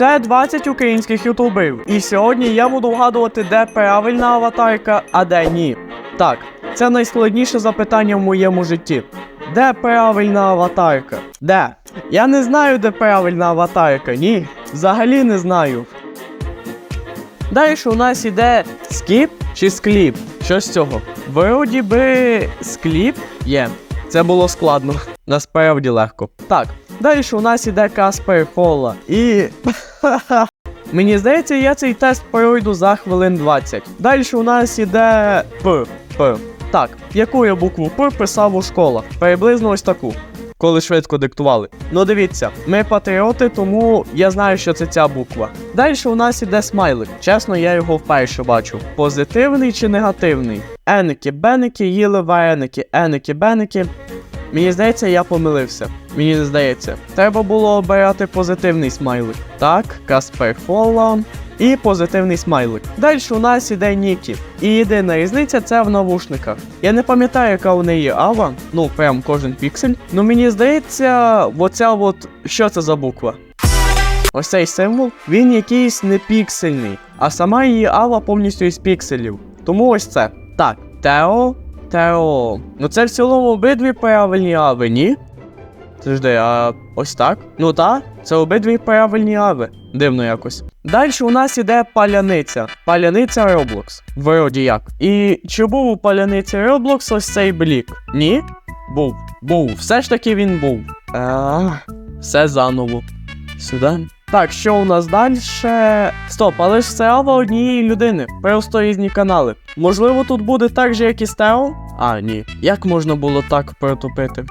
Це 20 українських ютуберів. І сьогодні я буду вгадувати, де правильна аватарка, а де ні. Так, це найскладніше запитання в моєму житті. Де правильна аватарка? Де? Я не знаю, де правильна аватарка. Ні, взагалі не знаю. Далі у нас іде скіп чи скліп. Що з цього? Вроді би скліп є. Це було складно. Насправді легко. Так, далі у нас іде Каспер Холла. І. Мені здається, я цей тест пройду за хвилин 20. Далі у нас іде П. П. Так, яку я букву П писав у школах? Приблизно ось таку. Коли швидко диктували. Ну дивіться, ми патріоти, тому я знаю, що це ця буква. Далі у нас іде смайлик. Чесно, я його вперше бачу. Позитивний чи негативний? Еники, беники, їли вареники, еники, беники. Мені здається, я помилився. Мені не здається. Треба було обирати позитивний смайлик. Так, Каспер Фолла. І позитивний смайлик. Далі у нас іде Нікі. І єдина різниця це в навушниках. Я не пам'ятаю, яка у неї ава, ну прям кожен піксель. Ну мені здається, оця от що це за буква? Ось цей символ, він якийсь не піксельний, а сама її ава повністю із пікселів. Тому ось це. Так, Тео, Тео. Ну це в цілому обидві правильні ави, ні? Завжди, а ось так? Ну так, це обидві правильні ави. Дивно якось. Далі у нас іде паляниця. Паляниця Roblox. Вроді як. І чи був у паляниці Roblox ось цей блік? Ні? Був. Був. Все ж таки він був. А, все заново. Сюди. Так, що у нас далі? Стоп, але ж це ава однієї людини. Просто різні канали. Можливо, тут буде так же, як і з Тео? А, ні. Як можна було так протупити?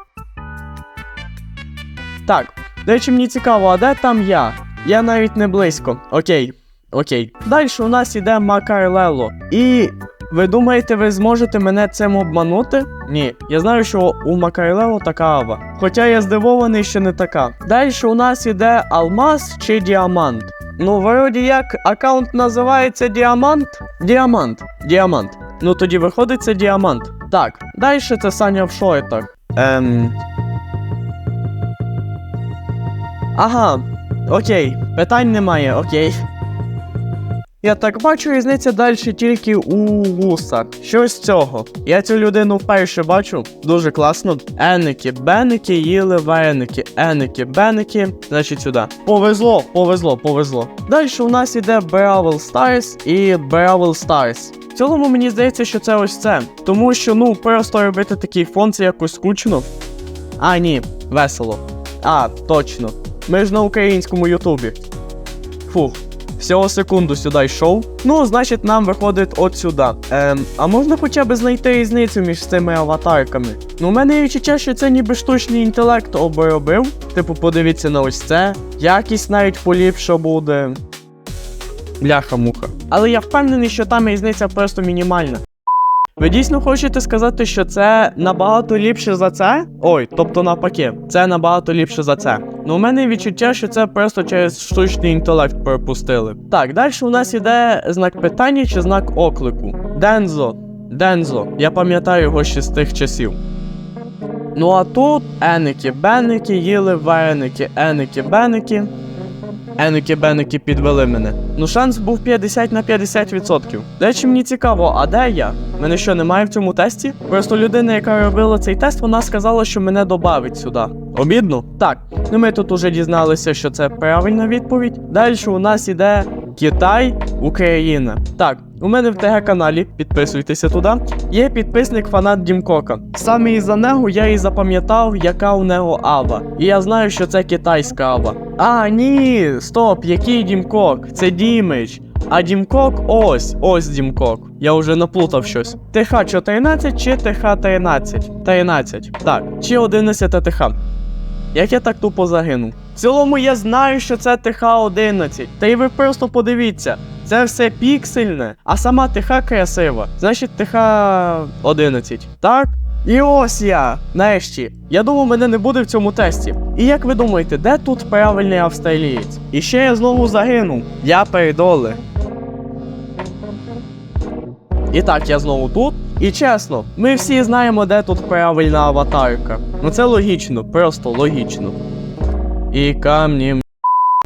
Так, до речі, мені цікаво, а де там я? Я навіть не близько. Окей. Окей. Далі у нас іде Макар Лело. І ви думаєте, ви зможете мене цим обманути? Ні. Я знаю, що у Макарлело така ава. Хоча я здивований, що не така. Далі у нас іде Алмаз чи Діамант. Ну, вроді як аккаунт називається Діамант. Діамант. Діамант. Ну тоді виходить це діамант. Так, далі це Саня в шортах. Ем. Ага, окей, питань немає, окей. Я так бачу, різниця далі тільки у вусах. Що з цього? Я цю людину вперше бачу. Дуже класно. Еники, беники, їли вареники. Еники, беники. Значить сюди. Повезло, повезло, повезло. Далі у нас іде Бравл Stars і Бравл Stars. В цілому мені здається, що це ось це. Тому що, ну, просто робити такий фон це якось скучно. А, ні, весело. А, точно. Ми ж на українському Ютубі. Фух. Всього секунду сюди йшов. Ну, значить, нам виходить от сюди. Ем, а можна хоча б знайти різницю між цими аватарками? Ну, у мене відчуття, що це ніби штучний інтелект обробив. Типу, подивіться на ось це. Якість навіть поліпша буде. Бляха-муха. Але я впевнений, що там різниця просто мінімальна. Ви дійсно хочете сказати, що це набагато ліпше за це? Ой, тобто навпаки, це набагато ліпше за це. Ну, у мене відчуття, що це просто через штучний інтелект пропустили. Так, далі у нас іде знак питання чи знак оклику. Дензо. Дензо. Я пам'ятаю його ще з тих часів. Ну а тут еники, беники, їли вареники, еники, беники. Еники беники підвели мене. Ну шанс був 50 на 50%. До речі, мені цікаво, а де я? Мене що, немає в цьому тесті? Просто людина, яка робила цей тест, вона сказала, що мене добавить сюди. Обідно? Так, ну ми тут уже дізналися, що це правильна відповідь. Далі у нас іде Китай, Україна. Так, у мене в ТГ каналі, підписуйтеся туди. Є підписник фанат Дімкока. Саме із-за нього я і запам'ятав, яка у нього ава. І я знаю, що це китайська ава. А, ні, стоп, який Дімкок? Це Дімич. А Дімкок ось, ось Дімкок. Я вже наплутав щось. ТХ 14 чи ТХ 13? 13. Так, чи 11 ТХ. Як я так тупо загинув? В цілому я знаю, що це ТХ-11. Та й ви просто подивіться, це все піксельне, а сама ТХ красива. Значить, ТХ-11. Так? І ось я, нарешті. Я думав, мене не буде в цьому тесті. І як ви думаєте, де тут правильний австралієць? І ще я знову загинув. Я передоле. І так, я знову тут. І чесно, ми всі знаємо, де тут правильна аватарка. Ну це логічно, просто логічно. І камні.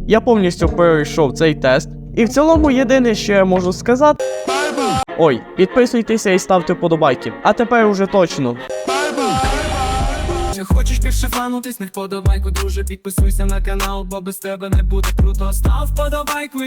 Я повністю пройшов цей тест. І в цілому єдине, що я можу сказати. Ой, підписуйтеся і ставте вподобайки. А тепер уже точно. Чи хочеш більше фанутись, не вподобайку, друже, підписуйся на канал, бо без тебе не буде круто. Став вподобайку